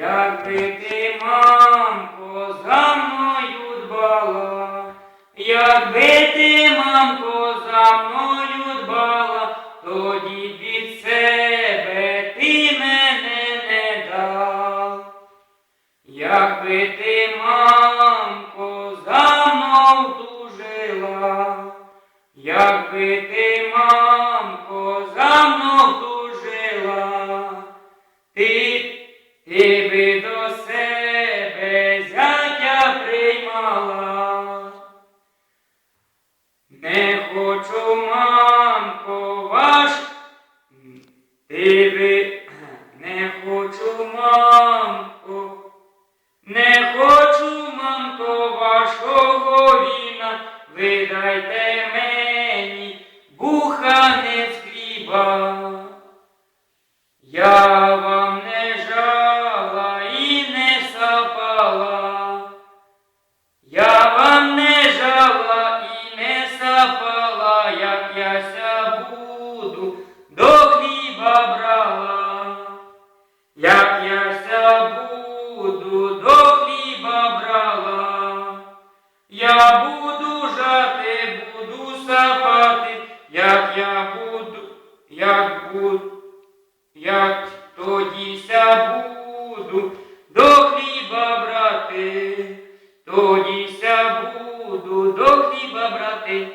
Якби ти, мамко, за мною дбала, якби ти, мамко, за мною дбала, тоді від себе ти мене не дав. Якби ти, мамко, за мною тужила, якби ти, мамко, до себе зятя приймала. Не хочу, мамко, ваш, ти би, не хочу, мамко, не хочу, мамко, вашого віна, видайте мені сапала, я вам не жала і не сапала, як яся буду, до хліба брала, як яся буду, до хліба брала, я буду жати, буду сапати, як я буду, як буду. Як тодіся буду до хліба брати, тоді ся буду до хліба брати,